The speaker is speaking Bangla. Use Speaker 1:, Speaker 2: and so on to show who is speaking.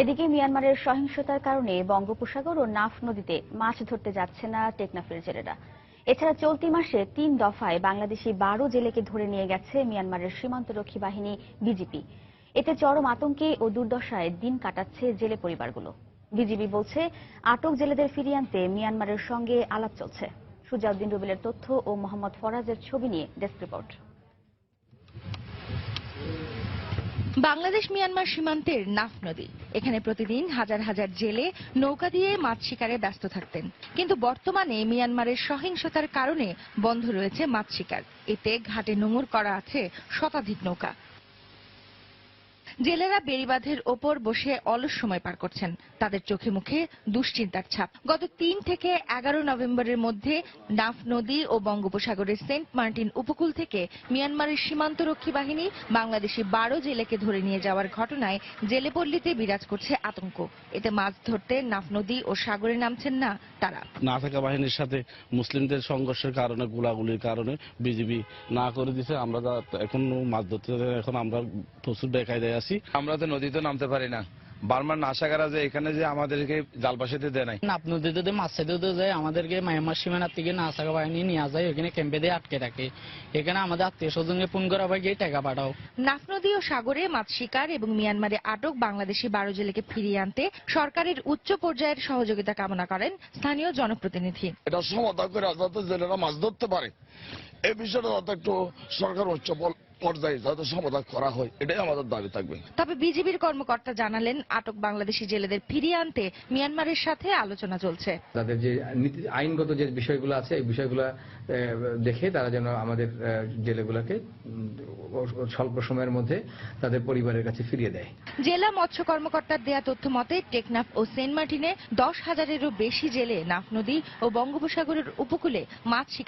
Speaker 1: এদিকে মিয়ানমারের সহিংসতার কারণে বঙ্গোপসাগর ও নাফ নদীতে মাছ ধরতে যাচ্ছে না টেকনাফের জেলেরা। এছাড়া চলতি মাসে তিন দফায় বাংলাদেশি বারো জেলেকে ধরে নিয়ে গেছে মিয়ানমারের সীমান্তরক্ষী বাহিনী বিজিপি এতে চরম আতঙ্কে ও দুর্দশায় দিন কাটাচ্ছে জেলে পরিবারগুলো। বিজিবি বলছে, আটক জেলেদের ফিরিয়ে আনতে মিয়ানমারের সঙ্গে আলাপ চলছে। সুজাউদ্দিন রুবেলের তথ্য ও মোহাম্মদ ফরাজের ছবি নিয়ে ডেস্ক রিপোর্ট।
Speaker 2: বাংলাদেশ মিয়ানমার সীমান্তের নাফ নদী। এখানে প্রতিদিন হাজার হাজার জেলে নৌকা দিয়ে মাছ শিকারে ব্যস্ত থাকতেন। কিন্তু বর্তমানে মিয়ানমারের সহিংসতার কারণে বন্ধ রয়েছে মাছ শিকার। এতে ঘাটে নোঙর করা আছে শতাধিক নৌকা। জেলেরা বেড়িবাঁধের ওপর বসে অলস সময় পার করছেন। তাদের চোখে মুখে দুশ্চিন্তার ছাপ। গত তিন থেকে এগারো নভেম্বরের মধ্যে নাফ নদী ও বঙ্গোপসাগরের সেন্ট মার্টিন উপকূল থেকে মিয়ানমারের সীমান্তরক্ষী বাহিনী বাংলাদেশি বারো জেলেকে ধরে নিয়ে যাওয়ার ঘটনায় জেলেপল্লীতে বিরাজ করছে আতঙ্ক। এতে মাছ ধরতে নাফ নদী ও সাগরে নামছেন না তারা।
Speaker 3: না থাকা বাহিনীর সাথে মুসলিমদের সংঘর্ষের কারণে, গোলাগুলির কারণে বিজিবি না করে দিছে। আমরা এখন মাছ ধরতে এখন আমরা প্রচুর দেখাই দেয় আছি।
Speaker 4: আমরা তো নদীতে নামতে পারি না। বারবার নাশাকারা যে এখানে যে আমাদেরকে জাল বাসাতে দেয় নাই।
Speaker 5: নাপ নদীতে যদি মাছ দিতে যায় আমাদেরকে মায়ানমার সীমানার থেকে না থাকা বাহিনী নিয়ে যায় ওখানে ক্যাম্পে দিয়ে আটকে রাখে। এখানে আমাদের আত্মীয় স্বজনকে ফোন করা হয় গিয়ে টাকা পাঠাও।
Speaker 2: নাফ নদী ও সাগরে মাছ শিকার এবং মিয়ানমারে আটক বাংলাদেশি বারো জেলেকে ফিরিয়ে আনতে সরকারের উচ্চ পর্যায়ের সহযোগিতা কামনা করেন স্থানীয় জনপ্রতিনিধি।
Speaker 6: এটা সমাধান করে যাতে জেলেরা মাছ ধরতে পারে। এই বিষয়টা একটু সরকার উচ্চ পর্যায়ে যাতে সমাধান করা হয় এটাই আমাদের দাবি থাকবে।
Speaker 2: তবে বিজিবির কর্মকর্তা জানালেন আটক বাংলাদেশি জেলেদের ফিরিয়ে আনতে মিয়ানমারের সাথে আলোচনা চলছে।
Speaker 7: তাদের যে আইনগত যে বিষয়গুলো আছে এই বিষয়গুলো দেখে তারা যেন আমাদের জেলেগুলোকে স্বল্প সময়ের মধ্যে তাদের পরিবারের কাছে ফিরিয়ে দেয়।
Speaker 2: জেলা মৎস্য কর্মকর্তার দেয়া তথ্য মতে টেকনাফ ও সেন্ট মার্টিনে দশ হাজারেরও বেশি জেলে নাফ নদী ও বঙ্গোপসাগরের উপকূলে মাছ শিকার